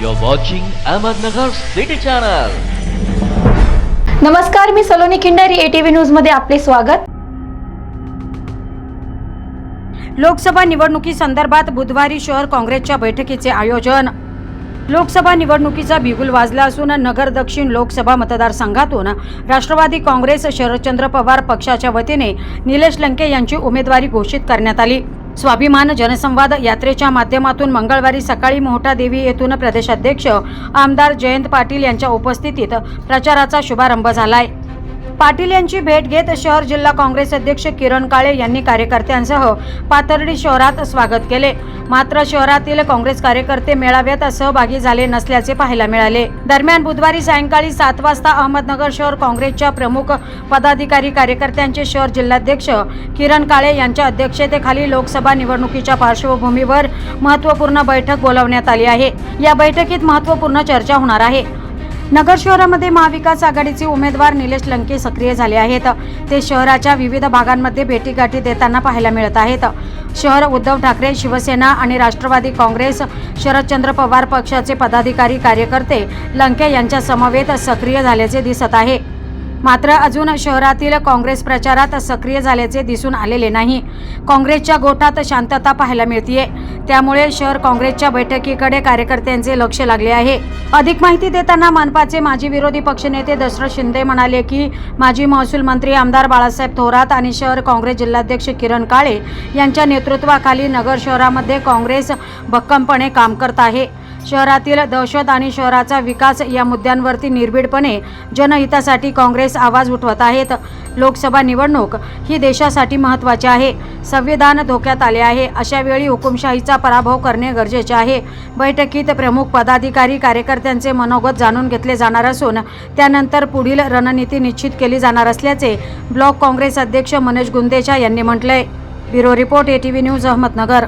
You're watching Ahmednagar City Channel. नमस्कार मी Saloni Khindari ATV न्यूजमध्ये आपले स्वागत. लोकसभा निवडणुकी संदर्भात बुधवारी शहर काँग्रेसच्या बैठकीचे आयोजन. लोकसभा निवडणुकीचा बिगुल वाजला असून नगर दक्षिण लोकसभा मतदारसंघातून राष्ट्रवादी काँग्रेस शरदचंद्र पवार पक्षाच्या वतीने निलेश लंके यांची उमेदवारी घोषित करण्यात आली. स्वाभिमान जनसंवाद यात्रेच्या माध्यमातून मंगळवारी सकाळी मोहटा देवी येथून प्रदेशाध्यक्ष आमदार जयंत पाटील यांच्या उपस्थितीत प्रचाराचा शुभारंभ झालाय. पाटील यांची भेट घेत शहर जिल्हा काँग्रेस अध्यक्ष किरण काळे यांनी कार्यकर्त्यांसह पाथर्डी शहरात स्वागत केले. मात्र शहरातील काँग्रेस कार्यकर्ते मेळाव्यात सहभागी झाले नसल्याचे पाहायला मिळाले. दरम्यान बुधवारी सायंकाळी सात वाजता अहमदनगर शहर काँग्रेसच्या प्रमुख पदाधिकारी कार्यकर्त्यांचे शहर जिल्हाध्यक्ष किरण काळे यांच्या अध्यक्षतेखाली लोकसभा निवडणुकीच्या पार्श्वभूमीवर महत्त्वपूर्ण बैठक बोलावण्यात आली आहे. या बैठकीत महत्त्वपूर्ण चर्चा होणार आहे. नगर शहरामध्ये महाविकास आघाडीचे उमेदवार निलेश लंके सक्रिय झाले आहेत. ते शहराच्या विविध भागांमध्ये भेटीगाठी देताना पाहायला मिळत आहेत. शहर उद्धव ठाकरे शिवसेना आणि राष्ट्रवादी काँग्रेस शरदचंद्र पवार पक्षाचे पदाधिकारी कार्यकर्ते लंके यांच्या समवेत सक्रिय झाल्याचे दिसत आहे. मात्र अजून शहरातील काँग्रेस प्रचारात सक्रिय झाल्याचे दिसून आलेले नाही. काँग्रेसच्या गोठात शांतता पाहायला मिळतीये. त्यामुळे शहर काँग्रेसच्या बैठकीकडे कार्यकर्त्यांचे लक्ष लागले आहे. अधिक माहिती देताना मनपाचे माजी विरोधी पक्षनेते दशरथ शिंदे म्हणाले की माजी महसूल मंत्री आमदार बाळासाहेब थोरात आणि शहर काँग्रेस जिल्हाध्यक्ष किरण काळे यांच्या नेतृत्वाखाली नगर शहरामध्ये काँग्रेस भक्कमपणे काम करत आहे. शहरातील दहशत आणि शहराचा विकास या मुद्द्यांवरती निर्भीडपणे जनहितासाठी काँग्रेस आवाज उठवत आहेत. लोकसभा निवडणूक ही देशासाठी महत्त्वाची आहे. संविधान धोक्यात आले आहे. अशा वेळी हुकुमशाहीचा पराभव करणे गरजेचे आहे. बैठकीत प्रमुख पदाधिकारी कार्यकर्त्यांचे मनोगत जाणून घेतले जाणार असून त्यानंतर पुढील रणनीती निश्चित केली जाणार असल्याचे ब्लॉक काँग्रेस अध्यक्ष मनोज गुंदेचा यांनी म्हटलंय. Bureau report ATV news Ahmednagar.